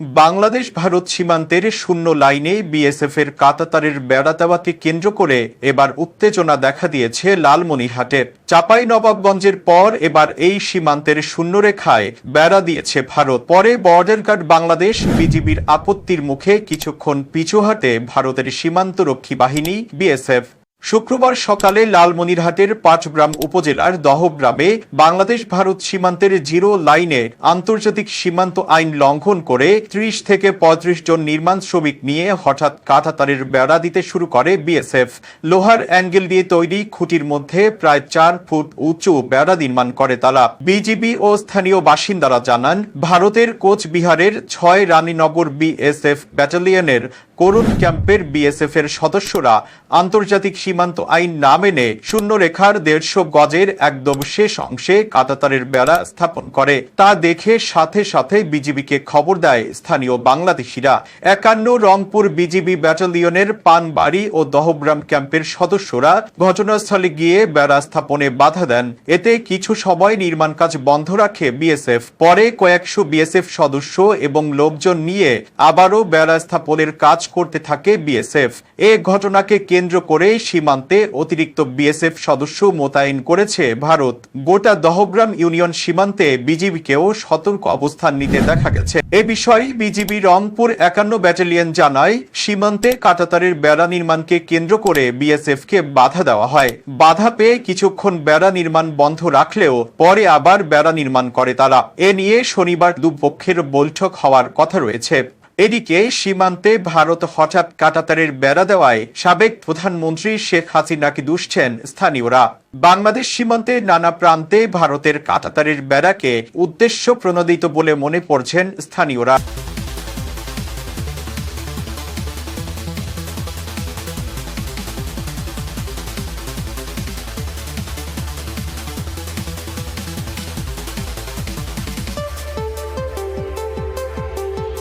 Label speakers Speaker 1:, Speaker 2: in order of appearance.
Speaker 1: বাংলাদেশ ভারত সীমান্তের শূন্য লাইনে বিএসএফ এর কাতাতারের বেড়া দেওয়াকে কেন্দ্র করে এবার উত্তেজনা দেখা দিয়েছে লালমনিরহাটে চাপাই নবাবগঞ্জের পর এবার এই সীমান্তের শূন্যরেখায় বেড়া দিয়েছে ভারত। পরে বর্ডার গার্ড বাংলাদেশ বিজিবির আপত্তির মুখে কিছুক্ষণ পিছু হাটে ভারতের সীমান্তরক্ষী বাহিনী বিএসএফ। শুক্রবার সকালে লালমনিরহাটের পাঁচগ্রাম উপজেলার দহগ্রামে বাংলাদেশ ভারত সীমান্তের জিরো লাইনে আন্তর্জাতিক সীমান্ত আইন লঙ্ঘন করে ত্রিশ থেকে পঁয়ত্রিশ জন নির্মাণ শ্রমিক নিয়ে হঠাৎ কাঁটাতারের বেড়া দিতে শুরু করে বিএসএফ। লোহার অ্যাঙ্গেল দিয়ে তৈরি খুঁটির মধ্যে প্রায় চার ফুট উঁচু বেড়া নির্মাণ করে তারা। বিজিবি ও স্থানীয় বাসিন্দারা জানান, ভারতের কোচবিহারের ছয় রানীনগর বিএসএফ ব্যাটালিয়নের করুণ ক্যাম্পের বিএসএফ এর সদস্যরা আন্তর্জাতিক সীমান্ত আইন না মেনে শূন্য রেখার দেড়শো গজের একদম শেষ অংশে কাতাতারের বেড়া স্থাপন করে। তা দেখে সাথে সাথে বিজিবিকে খবর দেয় স্থানীয় বাংলাদেশিরা। একান্ন রংপুর বিজিবি ব্যাটালিয়নের পানবাড়ি ও দহগ্রাম ক্যাম্পের সদস্যরা ঘটনাস্থলে গিয়ে বেড়া স্থাপনে বাধা দেন। এতে কিছু সময় নির্মাণ কাজ বন্ধ রাখে বিএসএফ। পরে কয়েকশো বিএসএফ সদস্য এবং লোকজন নিয়ে আবারও বেড়া স্থাপনের কাজ করতে থাকে বিএসএফ। এ ঘটনাকে কেন্দ্র করে সীমান্তে অতিরিক্ত বিএসএফ সদস্য মোতায়েন করেছে ভারত। গোটা দহগ্রাম ইউনিয়ন সীমান্তে বিজিবিকেও সতর্ক অবস্থান নিতে দেখা গেছে। এ বিষয়ে বিজিবি রংপুর একান্ন ব্যাটালিয়ন জানায়, সীমান্তে কাটাতারের বেড়া নির্মাণকে কেন্দ্র করে বিএসএফ কে বাধা দেওয়া হয়। বাধা পেয়ে কিছুক্ষণ বেড়া নির্মাণ বন্ধ রাখলেও পরে আবার বেড়া নির্মাণ করে তারা। এ নিয়ে শনিবার দুপক্ষের বৈঠক হওয়ার কথা রয়েছে। এদিকে সীমান্তে ভারত হঠাৎ কাটাতারের বেড়া দেওয়ায় সাবেক প্রধানমন্ত্রী শেখ হাসিনাকে দুষছেন স্থানীয়রা। বাংলাদেশ সীমান্তে নানা প্রান্তে ভারতের কাটাতারের বেড়াকে উদ্দেশ্য প্রণোদিত বলে মনে করছেন স্থানীয়রা।